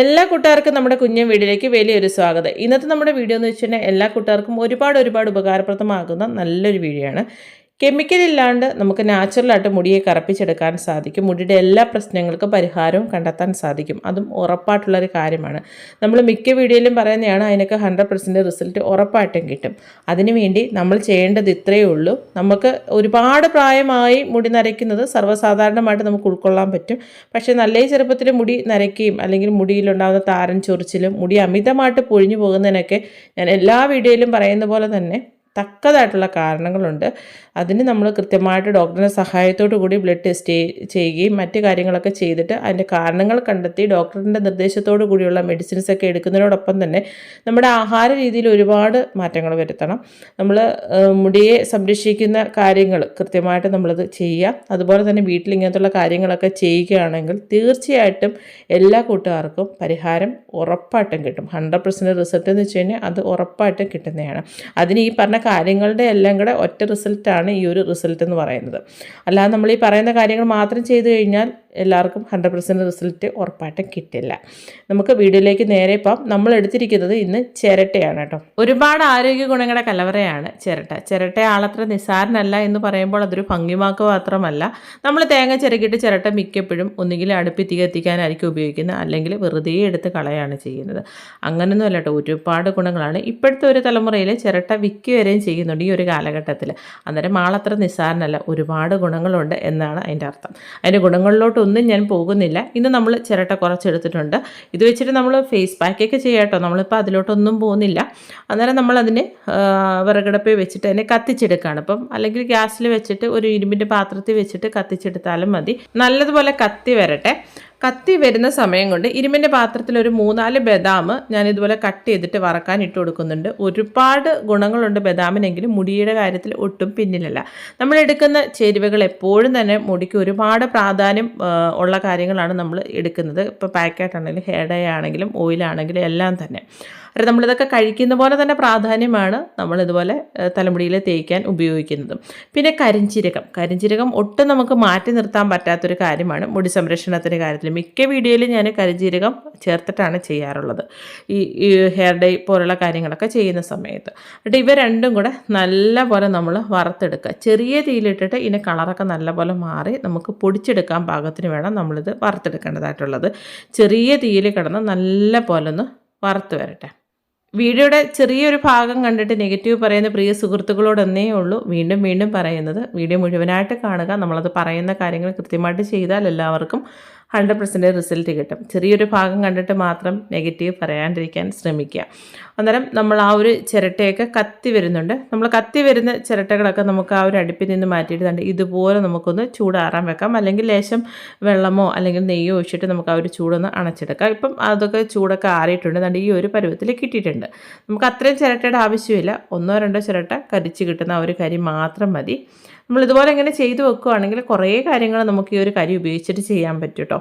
എല്ലാ കൂട്ടുകാർക്കും നമ്മുടെ കുഞ്ഞൻ വീടിലേക്ക് വലിയൊരു സ്വാഗതം. ഇന്നത്തെ നമ്മുടെ വീഡിയോ എന്ന് വെച്ചിട്ടുണ്ടെങ്കിൽ എല്ലാ കൂട്ടുകാർക്കും ഒരുപാട് ഒരുപാട് ഉപകാരപ്രദമാകുന്ന നല്ലൊരു വീഡിയോ ആണ്. കെമിക്കൽ ഇല്ലാണ്ട് നമുക്ക് നാച്ചുറലായിട്ട് മുടിയെ കറപ്പിച്ചെടുക്കാൻ സാധിക്കും. മുടിയുടെ എല്ലാ പ്രശ്നങ്ങൾക്കും പരിഹാരവും കണ്ടെത്താൻ സാധിക്കും. അതും ഉറപ്പായിട്ടുള്ളൊരു കാര്യമാണ്. നമ്മൾ മിക്ക വീഡിയോയിലും പറയുന്നതാണ് അതിനൊക്കെ ഹൺഡ്രഡ് പെർസെന്റ് റിസൾട്ട് ഉറപ്പായിട്ടും കിട്ടും. അതിനുവേണ്ടി നമ്മൾ ചെയ്യേണ്ടത് ഇത്രയേ ഉള്ളൂ. നമുക്ക് ഒരുപാട് പ്രായമായി മുടി നരയ്ക്കുന്നത് സർവസാധാരണമായിട്ട് നമുക്ക് ഉൾക്കൊള്ളാൻ പറ്റും. പക്ഷേ നല്ല ചെറുപ്പത്തിൽ മുടി നരയ്ക്കുകയും അല്ലെങ്കിൽ മുടിയിലുണ്ടാകുന്ന താരൻ ചൊറിച്ചിലും മുടി അമിതമായിട്ട് പൊഴിഞ്ഞു പോകുന്നതിനൊക്കെ ഞാൻ എല്ലാ വീഡിയോയിലും പറയുന്ന പോലെ തന്നെ തക്കതായിട്ടുള്ള കാരണങ്ങളുണ്ട്. അതിന് നമ്മൾ കൃത്യമായിട്ട് ഡോക്ടറിന്റെ സഹായത്തോടു കൂടി ബ്ലഡ് ടെസ്റ്റ് ചെയ്യുകയും മറ്റ് കാര്യങ്ങളൊക്കെ ചെയ്തിട്ട് അതിന്റെ കാരണങ്ങൾ കണ്ടെത്തി ഡോക്ടറിന്റെ നിർദ്ദേശത്തോടു കൂടിയുള്ള മെഡിസിൻസ് ഒക്കെ എടുക്കുന്നതിനോടൊപ്പം തന്നെ നമ്മുടെ ആഹാര രീതിയിൽ ഒരുപാട് മാറ്റങ്ങൾ വരുത്തണം. നമ്മൾ മുടിയെ സംരക്ഷിക്കുന്ന കാര്യങ്ങൾ കൃത്യമായിട്ട് നമ്മളത് ചെയ്യുക. അതുപോലെ തന്നെ വീട്ടിൽ ഇങ്ങനത്തുള്ള കാര്യങ്ങളൊക്കെ ചെയ്യുകയാണെങ്കിൽ തീർച്ചയായിട്ടും എല്ലാ കൂട്ടുകാർക്കും പരിഹാരം ഉറപ്പായിട്ടും കിട്ടും. ഹൺഡ്രഡ് പെർസെന്റ് റിസൾട്ട് എന്ന് വെച്ച് കഴിഞ്ഞാൽ അത് ഉറപ്പായിട്ടും കിട്ടുന്നതാണ്. അതിന് ഈ പറഞ്ഞ കാര്യങ്ങളുടെ എല്ലാം കൂടെ ഒറ്റ റിസൾട്ടാണ് ഈ ഒരു റിസൾട്ട് എന്ന് പറയുന്നത്. അല്ലാതെ നമ്മൾ ഈ പറയുന്ന കാര്യങ്ങൾ മാത്രം ചെയ്തു കഴിഞ്ഞാൽ എല്ലാവർക്കും ഹൺഡ്രഡ് പെർസെന്റ് റിസൾട്ട് ഉറപ്പായിട്ടും കിട്ടില്ല. നമുക്ക് വീഡിയോയിലേക്ക് നേരെ ഇപ്പം നമ്മൾ എടുത്തിരിക്കുന്നത് ഇന്ന് ചിരട്ടയാണ് കേട്ടോ. ഒരുപാട് ആരോഗ്യ ഗുണങ്ങളുടെ കലവറയാണ് ചിരട്ട. ചിരട്ട ആളത്ര നിസ്സാരനല്ല എന്ന് പറയുമ്പോൾ അതൊരു ഭംഗിമാക്ക് മാത്രമല്ല. നമ്മൾ തേങ്ങ ചിരക്കിയിട്ട് ചിരട്ട മിക്കപ്പോഴും ഒന്നുകിൽ അടുപ്പി തീ കത്തിക്കാനായിരിക്കും ഉപയോഗിക്കുന്നത് അല്ലെങ്കിൽ വെറുതെ എടുത്ത് കളയാണ് ചെയ്യുന്നത്. അങ്ങനെയൊന്നും അല്ല കേട്ടോ. ഒരുപാട് ഗുണങ്ങളാണ് ഇപ്പോഴത്തെ ഒരു തലമുറയിൽ ചിരട്ട വിൽക്കുക വരെയും ചെയ്യുന്നുണ്ട് ഈ ഒരു കാലഘട്ടത്തിൽ. അന്നേരം ആളത്ര നിസ്സാരനല്ല ഒരുപാട് ഗുണങ്ങളുണ്ട് എന്നാണ് അതിന്റെ അർത്ഥം. അതിന്റെ ഗുണങ്ങളിലോട്ട് ഒന്നും ഞാൻ പോകുന്നില്ല. ഇന്ന് നമ്മൾ ചിരട്ട കുറച്ചെടുത്തിട്ടുണ്ട്. ഇത് വെച്ചിട്ട് നമ്മൾ ഫേസ് പാക്കൊക്കെ ചെയ്യാട്ടോ. നമ്മളിപ്പോൾ അതിലോട്ടൊന്നും പോകുന്നില്ല. അന്നേരം നമ്മളതിന് വിറകടപ്പിൽ വെച്ചിട്ട് അതിനെ കത്തിച്ചെടുക്കുകയാണ് അപ്പം അല്ലെങ്കിൽ ഗ്യാസിൽ വെച്ചിട്ട് ഒരു ഇരുമ്പിന്റെ പാത്രത്തിൽ വെച്ചിട്ട് കത്തിച്ചെടുത്താലും മതി. നല്ലതുപോലെ കത്തി വരട്ടെ. കത്തി വരുന്ന സമയം കൊണ്ട് ഇരുമ്പിന്റെ പാത്രത്തിൽ ഒരു മൂന്നാൽ ബദാം ഞാൻ ഇതുപോലെ കട്ട് ചെയ്തിട്ട് വറക്കാൻ ഇട്ട് കൊടുക്കുന്നുണ്ട്. ഒരുപാട് ഗുണങ്ങളുണ്ട് ബദാമിനെങ്കിലും മുടിയുടെ കാര്യത്തിൽ ഒട്ടും പിന്നിലല്ല. നമ്മൾ എടുക്കുന്ന ചേരുവകൾ എപ്പോഴും തന്നെ മുടിക്ക് ഒരുപാട് പ്രാധാന്യം ഉള്ള കാര്യങ്ങളാണ് നമ്മൾ എടുക്കുന്നത്. ഇപ്പോൾ പാക്കറ്റാണെങ്കിലും ഹെയർ ഡേ ആണെങ്കിലും ഓയിലാണെങ്കിലും എല്ലാം തന്നെ. അത് നമ്മളിതൊക്കെ കഴിക്കുന്ന പോലെ തന്നെ പ്രാധാന്യമാണ് നമ്മളിതുപോലെ തലമുടിയിൽ തേക്കാൻ ഉപയോഗിക്കുന്നതും. പിന്നെ കരിഞ്ചീരകം. കരിഞ്ചീരകം ഒട്ടും നമുക്ക് മാറ്റി നിർത്താൻ പറ്റാത്തൊരു കാര്യമാണ് മുടി സംരക്ഷണത്തിന്റെ കാര്യത്തിൽ. മിക്ക വീഡിയോയിലും ഞാൻ കരിഞ്ചീരകം ചേർത്തിട്ടാണ് ചെയ്യാറുള്ളത്. ഈ ഹെയർ ഡൈ പോലുള്ള കാര്യങ്ങളൊക്കെ ചെയ്യുന്ന സമയത്ത്. എന്നിട്ട് ഇവ രണ്ടും കൂടെ നല്ല പോലെ നമ്മൾ വറുത്തെടുക്കുക. ചെറിയ തീയിലിട്ടിട്ട് ഇതിന്റെ കളറൊക്കെ നല്ലപോലെ മാറി നമുക്ക് പൊടിച്ചെടുക്കാൻ പാകത്തിന് വേണം നമ്മളിത് വറുത്തെടുക്കേണ്ടതായിട്ടുള്ളത്. ചെറിയ തീയിൽ കിടന്ന് നല്ല പോലെ ഒന്ന് വറുത്ത് വരട്ടെ. വീഡിയോയുടെ ചെറിയൊരു ഭാഗം കണ്ടിട്ട് നെഗറ്റീവ് പറയുന്ന പ്രിയ സുഹൃത്തുക്കളോടൊന്നേ ഉള്ളൂ. വീണ്ടും വീണ്ടും പറയുന്നത് വീഡിയോ മുഴുവനായിട്ട് കാണുക. നമ്മളത് പറയുന്ന കാര്യങ്ങൾ കൃത്യമായിട്ട് ചെയ്താൽ എല്ലാവർക്കും ഹൺഡ്രഡ് പെർസെന്റ് റിസൾട്ട് കിട്ടും. ചെറിയൊരു ഭാഗം കണ്ടിട്ട് മാത്രം നെഗറ്റീവ് പറയാണ്ടിരിക്കാൻ ശ്രമിക്കുക. അന്നേരം നമ്മൾ ആ ഒരു ചിരട്ടയൊക്കെ കത്തി വരുന്നുണ്ട്. നമ്മൾ കത്തി വരുന്ന ചിരട്ടകളൊക്കെ നമുക്ക് ആ ഒരു അടുപ്പിൽ നിന്ന് മാറ്റിയിട്ട് ഇതുപോലെ നമുക്കൊന്ന് ചൂടാറാൻ വെക്കാം. അല്ലെങ്കിൽ ലേശം വെള്ളമോ അല്ലെങ്കിൽ നെയ്യോ ഒഴിച്ചിട്ട് നമുക്ക് ആ ഒരു ചൂടൊന്ന് അണച്ചെടുക്കാം. ഇപ്പം അതൊക്കെ ചൂടൊക്കെ ആറിയിട്ടുണ്ട്. അതുകൊണ്ട് ഈ ഒരു പരുവത്തിൽ കിട്ടിയിട്ടുണ്ട്. നമുക്ക് അത്രയും ചിരട്ടയുടെ ആവശ്യമില്ല. ഒന്നോ രണ്ടോ ചിരട്ട കരിച്ച് കിട്ടുന്ന ആ ഒരു കരി മാത്രം മതി. നമ്മൾ ഇതുപോലെ ഇങ്ങനെ ചെയ്തു വെക്കുകയാണെങ്കിൽ കുറേ കാര്യങ്ങൾ നമുക്ക് ഈ ഒരു കരി ഉപയോഗിച്ചിട്ട് ചെയ്യാൻ പറ്റും കേട്ടോ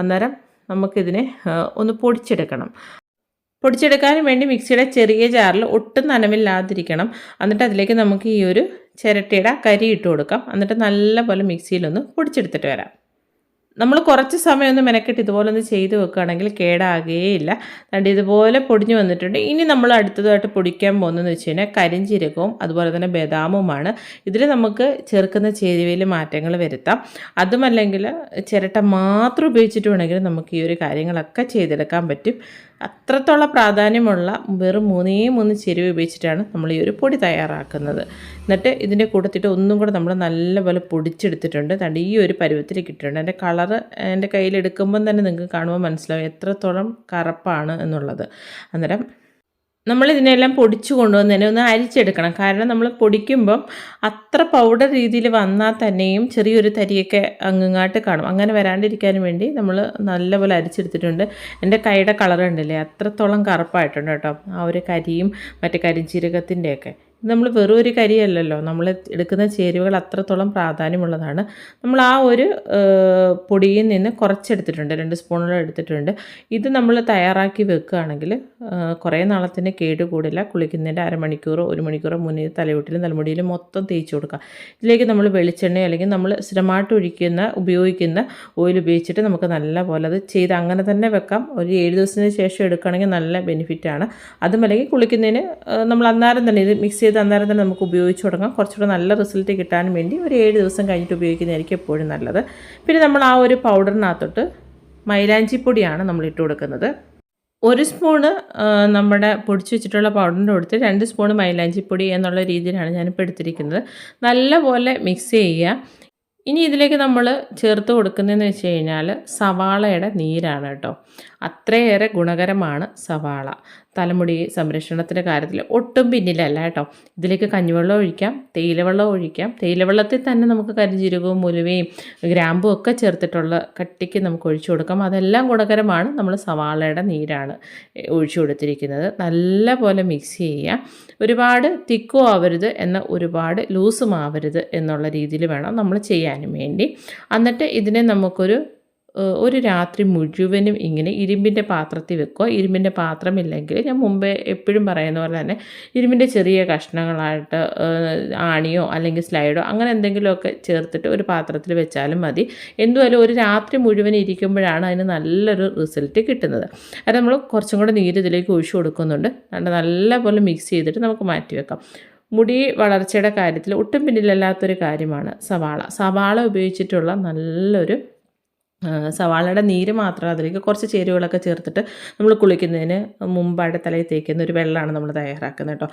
അന്നേരം നമുക്കിതിനെ ഒന്ന് പൊടിച്ചെടുക്കണം. പൊടിച്ചെടുക്കാൻ വേണ്ടി മിക്സിയുടെ ചെറിയ ജാറിൽ ഒട്ടും നനവില്ലാതിരിക്കണം. എന്നിട്ട് അതിലേക്ക് നമുക്ക് ഈ ഒരു ചിരട്ടയുടെ കരി ഇട്ട് കൊടുക്കാം. എന്നിട്ട് നല്ലപോലെ മിക്സിയിലൊന്ന് പൊടിച്ചെടുത്തിട്ട് വരാം. നമ്മൾ കുറച്ച് സമയം ഒന്ന് മെനക്കെട്ട് ഇതുപോലെ ഒന്ന് ചെയ്ത് വെക്കുകയാണെങ്കിൽ കേടാകുകയില്ല. അതുകൊണ്ട് ഇതുപോലെ പൊടിഞ്ഞു വന്നിട്ടുണ്ട്. ഇനി നമ്മൾ അടുത്തതായിട്ട് പൊടിക്കാൻ പോകുന്നതെന്ന് വെച്ച് കഴിഞ്ഞാൽ കരിഞ്ചീരകവും അതുപോലെ തന്നെ ബദാമുമാണ്. ഇതിൽ നമുക്ക് ചേർക്കുന്ന ചേരുവയിൽ മാറ്റങ്ങൾ വരുത്താം. അതുമല്ലെങ്കിൽ ചിരട്ട മാത്രം ഉപയോഗിച്ചിട്ട് വേണമെങ്കിൽ നമുക്ക് ഈ ഒരു കാര്യങ്ങളൊക്കെ ചെയ്തെടുക്കാൻ പറ്റും. അത്രത്തോളം പ്രാധാന്യമുള്ള വെറും മൂന്നേ മൂന്ന് ചെരുവ് ഉപയോഗിച്ചിട്ടാണ് നമ്മൾ ഈ ഒരു പൊടി തയ്യാറാക്കുന്നത്. എന്നിട്ട് ഇതിന്റെ കൂട്ടത്തിട്ട് ഒന്നും കൂടെ നമ്മൾ നല്ലപോലെ പൊടിച്ചെടുത്തിട്ടുണ്ട്. തണ്ട് ഈ ഒരു പരുവത്തിൽ കിട്ടിയിട്ടുണ്ട്. എന്റെ കളറ് എന്റെ കയ്യിലെടുക്കുമ്പം തന്നെ നിങ്ങൾക്ക് കാണുമ്പോൾ മനസ്സിലാവും എത്രത്തോളം കറപ്പാണ് എന്നുള്ളത്. അന്നേരം നമ്മൾ ഇതിനെല്ലാം പൊടിച്ചു കൊണ്ടുവന്നതിനെ ഒന്ന് അരിച്ചെടുക്കണം. കാരണം നമ്മൾ പൊടിക്കുമ്പം അത്ര പൗഡർ രീതിയിൽ വന്നാൽ തന്നെയും ചെറിയൊരു തരിയൊക്കെ അങ്ങങ്ങാട്ട് കാണും. അങ്ങനെ വരാണ്ടിരിക്കാൻ വേണ്ടി നമ്മൾ നല്ലപോലെ അരിച്ചെടുത്തിട്ടുണ്ട്. എന്റെ കൈയുടെ കളർ ഉണ്ടല്ലേ അത്രത്തോളം കറുപ്പായിട്ടുണ്ട് കേട്ടോ. ആ ഒരു കരിയും മറ്റേ കരിഞ്ചീരകത്തിന്റെയൊക്കെ. നമ്മൾ വെറും ഒരു കരിയല്ലല്ലോ. നമ്മൾ എടുക്കുന്ന ചേരുവകൾ അത്രത്തോളം പ്രാധാന്യമുള്ളതാണ്. നമ്മൾ ആ ഒരു പൊടിയിൽ നിന്ന് കുറച്ചെടുത്തിട്ടുണ്ട്. രണ്ട് സ്പൂണോളം എടുത്തിട്ടുണ്ട്. ഇത് നമ്മൾ തയ്യാറാക്കി വെക്കുകയാണെങ്കിൽ കുറേ നാളത്തിന് കേടുകൂടില്ല കുളിക്കുന്നതിന്റെ അരമണിക്കൂറോ ഒരു മണിക്കൂറോ മുന്നേ തലയോട്ടിലും തലമുടിയിലും മൊത്തം തേച്ച് കൊടുക്കുക. ഇതിലേക്ക് നമ്മൾ വെളിച്ചെണ്ണയോ അല്ലെങ്കിൽ നമ്മൾ സ്ഥിരമായിട്ട് ഒഴിക്കുന്ന ഉപയോഗിക്കുന്ന ഓയിൽ ഉപയോഗിച്ചിട്ട് നമുക്ക് നല്ല പോലെ അത് ചെയ്ത് അങ്ങനെ തന്നെ വെക്കാം. ഒരു ഏഴ് ദിവസത്തിന് ശേഷം എടുക്കുകയാണെങ്കിൽ നല്ല ബെനിഫിറ്റാണ്. അതും അല്ലെങ്കിൽ കുളിക്കുന്നതിന് നമ്മൾ അന്നേരം തന്നെ ഇത് മിക്സ് അന്നേരം തന്നെ നമുക്ക് ഉപയോഗിച്ച് തുടങ്ങാം. കുറച്ചുകൂടെ നല്ല റിസൾട്ട് കിട്ടാൻ വേണ്ടി ഒരു ഏഴ് ദിവസം കഴിഞ്ഞിട്ട് ഉപയോഗിക്കുന്നതായിരിക്കും എപ്പോഴും നല്ലത്. പിന്നെ നമ്മൾ ആ ഒരു പൗഡറിനകത്തോട്ട് മൈലാഞ്ചിപ്പൊടിയാണ് നമ്മൾ ഇട്ട് കൊടുക്കുന്നത്. ഒരു സ്പൂണ് നമ്മുടെ പൊടിച്ച് വെച്ചിട്ടുള്ള പൗഡറിന്റെ കൊടുത്ത് രണ്ട് സ്പൂണ് മൈലാഞ്ചിപ്പൊടി എന്നുള്ള രീതിയിലാണ് ഞാനിപ്പോൾ എടുത്തിരിക്കുന്നത്. നല്ലപോലെ മിക്സ് ചെയ്യുക. ഇനി ഇതിലേക്ക് നമ്മൾ ചേർത്ത് കൊടുക്കുന്നതെന്ന് വെച്ച് കഴിഞ്ഞാൽ സവാളയുടെ നീരാണ് കേട്ടോ. അത്രയേറെ ഗുണകരമാണ് സവാള. തലമുടി സംരക്ഷണത്തിന്റെ കാര്യത്തിൽ ഒട്ടും പിന്നിലല്ല കേട്ടോ. ഇതിലേക്ക് കഞ്ഞിവെള്ളം ഒഴിക്കാം തേയിലവെള്ളം ഒഴിക്കാം. തേയിലവെള്ളത്തിൽ തന്നെ നമുക്ക് കരിഞ്ജീരകവും മുലുവയും ഗ്രാമ്പും ഒക്കെ ചേർത്തിട്ടുള്ള കട്ടിക്ക് നമുക്ക് ഒഴിച്ചു കൊടുക്കാം. അതെല്ലാം ഗുണകരമാണ്. നമ്മൾ സവാളയുടെ നീരാണ് ഒഴിച്ചു കൊടുത്തിരിക്കുന്നത്. നല്ല പോലെ മിക്സ് ചെയ്യുക. ഒരുപാട് തിക്കോ ആവരുത് എന്ന ഒരുപാട് ലൂസും ആവരുത് എന്നുള്ള രീതിയിൽ വേണം നമ്മൾ ചെയ്യാനും വേണ്ടി. എന്നിട്ട് ഇതിനെ നമുക്കൊരു ഒരു രാത്രി മുഴുവനും ഇങ്ങനെ ഇരുമ്പിന്റെ പാത്രത്തിൽ വെക്കുക. ഇരുമ്പിന്റെ പാത്രമില്ലെങ്കിൽ ഞാൻ മുമ്പേ എപ്പോഴും പറയുന്ന പോലെ തന്നെ ഇരുമ്പിന്റെ ചെറിയ കഷ്ണങ്ങളായിട്ട് ആണിയോ അല്ലെങ്കിൽ സ്ലൈഡോ അങ്ങനെ എന്തെങ്കിലുമൊക്കെ ചേർത്തിട്ട് ഒരു പാത്രത്തിൽ വെച്ചാലും മതി. എന്തുമായാലും ഒരു രാത്രി മുഴുവൻ ഇരിക്കുമ്പോഴാണ് അതിന് നല്ലൊരു റിസൾട്ട് കിട്ടുന്നത്. അത് നമ്മൾ കുറച്ചും കൂടെ നീര് ഇതിലേക്ക് ഒഴിച്ചു കൊടുക്കുന്നുണ്ട്. നല്ലപോലെ മിക്സ് ചെയ്തിട്ട് നമുക്ക് മാറ്റി വെക്കാം. മുടി വളർച്ചയുടെ കാര്യത്തിൽ ഒട്ടും പിന്നിലല്ലാത്തൊരു കാര്യമാണ് സവാള. സവാള ഉപയോഗിച്ചിട്ടുള്ള നല്ലൊരു സവാളയുടെ നീര് മാത്രം അതിലേക്ക് കുറച്ച് ചേരുവകളൊക്കെ ചേർത്തിട്ട് നമ്മൾ കുളിക്കുന്നതിന് മുമ്പായിട്ട് തലയിൽ തേക്കുന്ന ഒരു വെള്ളമാണ് നമ്മൾ തയ്യാറാക്കുന്നത് കേട്ടോ.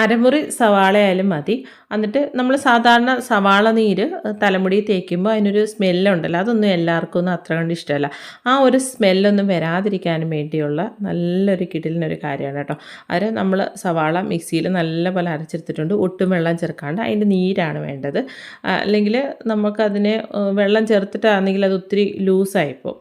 അരമുറി സവാളയായാലും മതി. എന്നിട്ട് നമ്മൾ സാധാരണ സവാള നീര് തലമുടി തേക്കുമ്പോൾ അതിനൊരു സ്മെല്ലുണ്ടല്ലോ അതൊന്നും എല്ലാവർക്കും ഒന്നും അത്ര കണ്ട് ഇഷ്ടമല്ല. ആ ഒരു സ്മെല്ലൊന്നും വരാതിരിക്കാനും വേണ്ടിയുള്ള നല്ലൊരു കിടിലിനൊരു കാര്യമാണ് കേട്ടോ. അത് നമ്മൾ സവാള മിക്സിയിൽ നല്ലപോലെ അരച്ചെടുത്തിട്ടുണ്ട്. ഒട്ടും വെള്ളം ചേർക്കാണ്ട് അതിന്റെ നീരാണ് വേണ്ടത്. അല്ലെങ്കിൽ നമുക്കതിന് വെള്ളം ചേർത്തിട്ടാണെങ്കിൽ അത് ഒത്തിരി ലൂസായിപ്പോൾ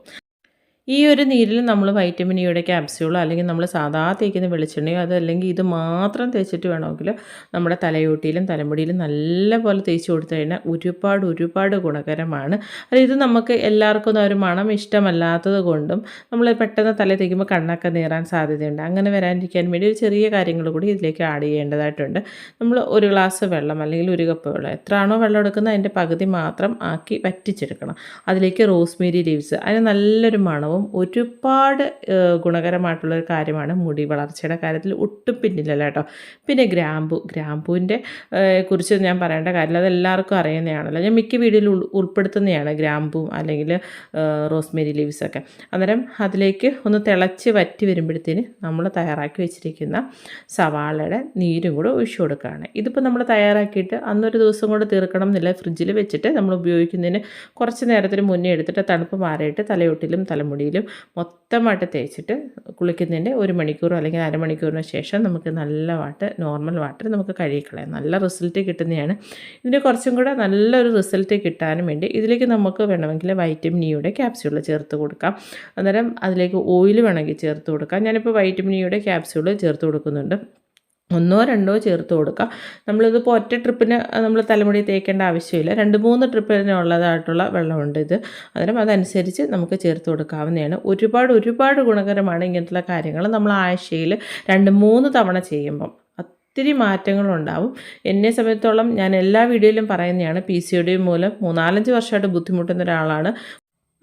ഈ ഒരു നീരിൽ നമ്മൾ വൈറ്റമിൻ ഇയുടെ ക്യാപ്സ്യൂളോ അല്ലെങ്കിൽ നമ്മൾ സാധാ തേക്കുന്ന വെളിച്ചെണ്ണയോ അതല്ലെങ്കിൽ ഇത് മാത്രം തേച്ചിട്ട് വേണമെങ്കിൽ നമ്മുടെ തലയോട്ടിയിലും തലമുടിയിലും നല്ലപോലെ തേച്ച് കൊടുത്തു കഴിഞ്ഞാൽ ഒരുപാട് ഒരുപാട് ഗുണകരമാണ്. അത് ഇത് നമുക്ക് എല്ലാവർക്കും ഒരു മണം ഇഷ്ടമല്ലാത്തത് കൊണ്ടും നമ്മൾ പെട്ടെന്ന് തല തേക്കുമ്പോൾ കണ്ണൊക്കെ നീറാൻ സാധ്യതയുണ്ട്. അങ്ങനെ വരാനിരിക്കാൻ വേണ്ടി ഒരു ചെറിയ കാര്യങ്ങൾ കൂടി ഇതിലേക്ക് ആഡ് ചെയ്യേണ്ടതായിട്ടുണ്ട്. നമ്മൾ ഒരു ഗ്ലാസ് വെള്ളം അല്ലെങ്കിൽ ഒരു കപ്പ് വെള്ളം എത്രയാണോ വെള്ളം എടുക്കുന്നത് അതിന്റെ പകുതി മാത്രം ആക്കി വറ്റിച്ചെടുക്കണം. അതിലേക്ക് റോസ്മേരി ലീവ്സ് അതിന് നല്ലൊരു മണവും ഒരുപാട് ഏഹ്, ഗുണകരമായിട്ടുള്ളൊരു കാര്യമാണ് മുടി വളർച്ചയുടെ കാര്യത്തിൽ ഒട്ടും പിന്നില്ലല്ലോ കേട്ടോ. പിന്നെ ഗ്രാമ്പു ഗ്രാമ്പുവിന്റെ കുറിച്ച് ഞാൻ പറയേണ്ട കാര്യമില്ല. അത് എല്ലാവർക്കും അറിയുന്നതാണല്ലോ. ഞാൻ മിക്ക വീഡിയോയിൽ ഉൾ ഉൾപ്പെടുത്തുന്നതാണ് ഗ്രാമ്പും അല്ലെങ്കിൽ റോസ്മേരി ലീവ്സൊക്കെ അന്നേരം അതിലേക്ക് ഒന്ന് തിളച്ച് വറ്റി വരുമ്പോഴത്തേന് നമ്മൾ തയ്യാറാക്കി വെച്ചിരിക്കുന്ന സവാളയുടെ നീരും കൂടെ ഒഴിച്ചു കൊടുക്കുകയാണ്. ഇതിപ്പോൾ നമ്മൾ തയ്യാറാക്കിയിട്ട് അന്നൊരു ദിവസം കൊണ്ട് തീർക്കണം എന്നില്ല. ഫ്രിഡ്ജിൽ വെച്ചിട്ട് നമ്മൾ ഉപയോഗിക്കുന്നതിന് കുറച്ച് നേരത്തിന് മുന്നേ എടുത്തിട്ട് തണുപ്പ് മാറിയിട്ട് തലയൊട്ടിലും തലമുടിയിലും മൊത്തമായിട്ട് തേച്ചിട്ട് കുളിക്കുന്നതിന്റെ ഒരു മണിക്കൂറോ അല്ലെങ്കിൽ അരമണിക്കൂറിന് ശേഷം നമുക്ക് നല്ല വാട്ട് നോർമൽ വാട്ടർ നമുക്ക് കഴുകിക്കളയാം നല്ല റിസൾട്ട് കിട്ടുന്നതാണ്. ഇതിന് കുറച്ചും കൂടെ നല്ലൊരു റിസൾട്ട് കിട്ടാനും വേണ്ടി ഇതിലേക്ക് നമുക്ക് വേണമെങ്കിൽ വൈറ്റമിൻ ഇയുടെ ക്യാപ്സ്യൂൾ ചേർത്ത് കൊടുക്കാം. അന്നേരം അതിലേക്ക് ഓയിൽ വേണമെങ്കിൽ ചേർത്ത് കൊടുക്കാം. ഞാനിപ്പോൾ വൈറ്റമിൻ ഇയുടെ ക്യാപ്സ്യൂൾ ചേർത്ത് കൊടുക്കുന്നുണ്ട്. ഒന്നോ രണ്ടോ ചേർത്ത് കൊടുക്കുക നമ്മളിതിപ്പോൾ ഒറ്റ ട്രിപ്പിന് നമ്മൾ തലമുടി തേക്കേണ്ട ആവശ്യമില്ല. രണ്ട് മൂന്ന് ട്രിപ്പിനുള്ളതായിട്ടുള്ള വെള്ളമുണ്ട് ഇത്. അന്നേരം അതനുസരിച്ച് നമുക്ക് ചേർത്ത് കൊടുക്കാവുന്നതാണ്. ഒരുപാട് ഒരുപാട് ഗുണകരമാണ് ഇങ്ങനത്തുള്ള കാര്യങ്ങൾ നമ്മൾ ആഴ്ചയിൽ രണ്ട് മൂന്ന് തവണ ചെയ്യുമ്പം. ഒത്തിരി മാറ്റങ്ങളുണ്ടാവും. എന്നെ സമയത്തോളം ഞാൻ എല്ലാ വീഡിയോയിലും പറയുന്നതാണ് പി സി ഒ ഡി മൂലം മൂന്നാലഞ്ച് വർഷമായിട്ട് ബുദ്ധിമുട്ടുന്ന ഒരാളാണ്.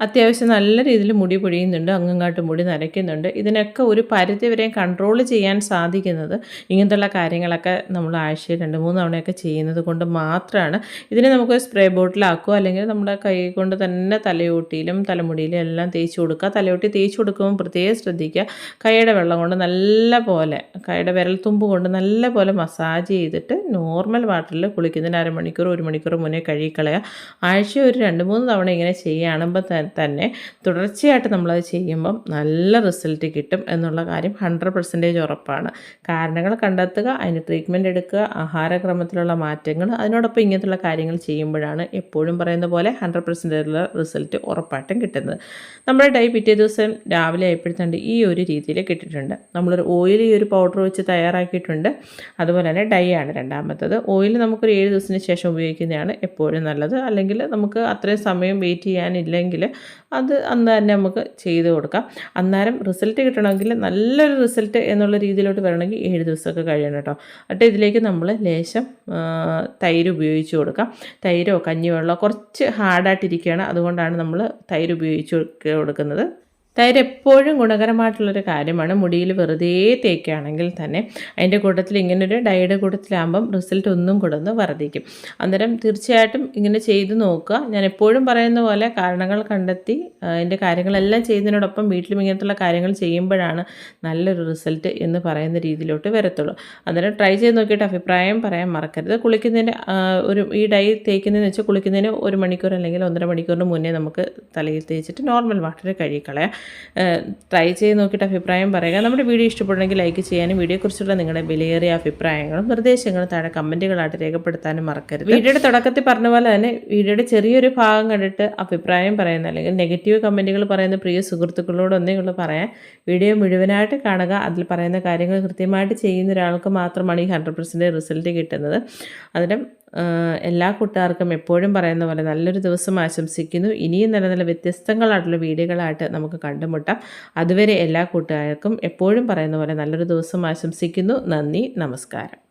അത്യാവശ്യം നല്ല രീതിയിൽ മുടി പൊഴിയുന്നുണ്ട് അങ്ങങ്ങാട്ട് മുടി നരയ്ക്കുന്നുണ്ട്. ഇതിനൊക്കെ ഒരു പരിധിവരെയും വരെ കൺട്രോൾ ചെയ്യാൻ സാധിക്കുന്നത് ഇങ്ങനത്തുള്ള കാര്യങ്ങളൊക്കെ നമ്മൾ ആഴ്ചയിൽ രണ്ട് മൂന്ന് തവണയൊക്കെ ചെയ്യുന്നത് കൊണ്ട് മാത്രമാണ് ഇതിനെ നമുക്ക് സ്പ്രേ ബോട്ടിലാക്കുക അല്ലെങ്കിൽ നമ്മുടെ കൈ കൊണ്ട് തന്നെ തലയോട്ടിയിലും തലമുടിയിലും എല്ലാം തേച്ച് കൊടുക്കുക. തലയോട്ടി തേച്ച് കൊടുക്കുമ്പോൾ പ്രത്യേകം ശ്രദ്ധിക്കുക. കൈയുടെ വെള്ളം കൊണ്ട് നല്ല പോലെ കൈയുടെ വിരൽത്തുമ്പ് കൊണ്ട് നല്ല പോലെ മസാജ് ചെയ്തിട്ട് നോർമൽ വാട്ടറിൽ കുളിക്കുന്നതിന് അരമണിക്കൂർ ഒരു മണിക്കൂർ മുന്നേ കഴുകിക്കളയുക. ആഴ്ച ഒരു രണ്ട് മൂന്ന് തവണ ഇങ്ങനെ ചെയ്യുകയാണെങ്കിൽ തന്നെ തുടർച്ചയായിട്ട് നമ്മളത് ചെയ്യുമ്പം നല്ല റിസൾട്ട് കിട്ടും എന്നുള്ള കാര്യം ഹൺഡ്രഡ് പെർസെന്റേജ് ഉറപ്പാണ്. കാരണങ്ങൾ കണ്ടെത്തുക അതിന് ട്രീറ്റ്മെന്റ് എടുക്കുക ആഹാരക്രമത്തിലുള്ള മാറ്റങ്ങൾ അതിനോടൊപ്പം ഇങ്ങനത്തുള്ള കാര്യങ്ങൾ ചെയ്യുമ്പോഴാണ് എപ്പോഴും പറയുന്ന പോലെ ഹൺഡ്രഡ് പെർസെന്റേജുള്ള റിസൾട്ട് ഉറപ്പായിട്ടും കിട്ടുന്നത്. നമ്മുടെ ഡൈ പിറ്റേ ദിവസം രാവിലെ ആയപ്പോഴത്തേണ്ട് ഈ ഒരു രീതിയിൽ കിട്ടിയിട്ടുണ്ട്. നമ്മളൊരു ഓയിൽ ഈ ഒരു പൗഡർ വെച്ച് തയ്യാറാക്കിയിട്ടുണ്ട്. അതുപോലെ തന്നെ ഡൈ ആണ് രണ്ടാമത്തത്. ഓയിൽ നമുക്കൊരു ഏഴ് ദിവസത്തിന് ശേഷം ഉപയോഗിക്കുന്നതാണ് എപ്പോഴും നല്ലത്. അല്ലെങ്കിൽ നമുക്ക് അത്രയും സമയം വെയിറ്റ് ചെയ്യാനില്ലെങ്കിൽ അത് അന്ന് തന്നെ നമുക്ക് ചെയ്ത് കൊടുക്കാം. അന്നേരം റിസൾട്ട് കിട്ടണമെങ്കിൽ നല്ലൊരു റിസൾട്ട് എന്നുള്ള രീതിയിലോട്ട് വരണമെങ്കിൽ ഏഴ് ദിവസമൊക്കെ കഴിയണം കേട്ടോ. എന്നിട്ട് ഇതിലേക്ക് നമ്മൾ ലേശം തൈര് ഉപയോഗിച്ച് കൊടുക്കാം. തൈരോ കഞ്ഞിവെള്ളമോ കുറച്ച് ഹാർഡായിട്ടിരിക്കുകയാണ്. അതുകൊണ്ടാണ് നമ്മൾ തൈര് ഉപയോഗിച്ച് കൊടുക്കുന്നത്. തൈര് എപ്പോഴും ഗുണകരമായിട്ടുള്ളൊരു കാര്യമാണ്. മുടിയിൽ വെറുതെ തേക്കുകയാണെങ്കിൽ തന്നെ അതിന്റെ കൂട്ടത്തിൽ ഇങ്ങനൊരു ഡൈയുടെ കൂട്ടത്തിലാകുമ്പം റിസൾട്ട് ഒന്നും കൂടെ ഒന്ന് വർദ്ധിക്കും. അന്നേരം തീർച്ചയായിട്ടും ഇങ്ങനെ ചെയ്ത് നോക്കുക. ഞാൻ എപ്പോഴും പറയുന്ന പോലെ കാരണങ്ങൾ കണ്ടെത്തി അതിന്റെ കാര്യങ്ങളെല്ലാം ചെയ്യുന്നതിനോടൊപ്പം വീട്ടിലും ഇങ്ങനത്തുള്ള കാര്യങ്ങൾ ചെയ്യുമ്പോഴാണ് നല്ലൊരു റിസൾട്ട് എന്ന് പറയുന്ന രീതിയിലോട്ട് വരത്തുള്ളൂ. അന്നേരം ട്രൈ ചെയ്ത് നോക്കിയിട്ട് അഭിപ്രായം പറയാൻ മറക്കരുത്. കുളിക്കുന്നതിന്റെ ഒരു ഈ ഡൈ തേക്കുന്നതെന്ന് വെച്ചാൽ കുളിക്കുന്നതിന് ഒരു മണിക്കൂർ അല്ലെങ്കിൽ ഒന്നര മണിക്കൂറിന് മുന്നേ നമുക്ക് തലയിൽ തേച്ചിട്ട് നോർമൽ വാട്ടറിൽ കഴുകിക്കളയാം. ട്രൈ ചെയ്ത് നോക്കിയിട്ട് അഭിപ്രായം പറയുക. നമ്മുടെ വീഡിയോ ഇഷ്ടപ്പെടണമെങ്കിൽ ലൈക്ക് ചെയ്യാനും വീഡിയോയെക്കുറിച്ചുള്ള നിങ്ങളുടെ വിലയേറിയ അഭിപ്രായങ്ങളും നിർദ്ദേശങ്ങളും താഴെ കമന്റുകളായിട്ട് രേഖപ്പെടുത്താനും മറക്കരുത്. വീഡിയോയുടെ തുടക്കത്തിൽ പറഞ്ഞ പോലെ തന്നെ വീഡിയോയുടെ ചെറിയൊരു ഭാഗം കണ്ടിട്ട് അഭിപ്രായം പറയുന്ന അല്ലെങ്കിൽ നെഗറ്റീവ് കമന്റുകൾ പറയുന്ന പ്രിയ സുഹൃത്തുക്കളോട് ഒന്നേയുള്ളൂ പറയാൻ. വീഡിയോ മുഴുവനായിട്ട് കാണുക. അതിൽ പറയുന്ന കാര്യങ്ങൾ കൃത്യമായിട്ട് ചെയ്യുന്ന ഒരാൾക്ക് മാത്രമാണ് ഈ ഹൺഡ്രഡ് പെർസെന്റ് റിസൾട്ട് കിട്ടുന്നത്. അതിന് എല്ലാ കൂട്ടുകാർക്കും എപ്പോഴും പറയുന്ന പോലെ നല്ലൊരു ദിവസം ആശംസിക്കുന്നു. ഇനിയും നല്ല നല്ല വ്യത്യസ്തങ്ങളായിട്ടുള്ള വീഡിയോകളായിട്ട് നമുക്ക് കണ്ടുമുട്ടാം. അതുവരെ എല്ലാ കൂട്ടുകാർക്കും എപ്പോഴും പറയുന്ന പോലെ നല്ലൊരു ദിവസം ആശംസിക്കുന്നു. നന്ദി. നമസ്കാരം.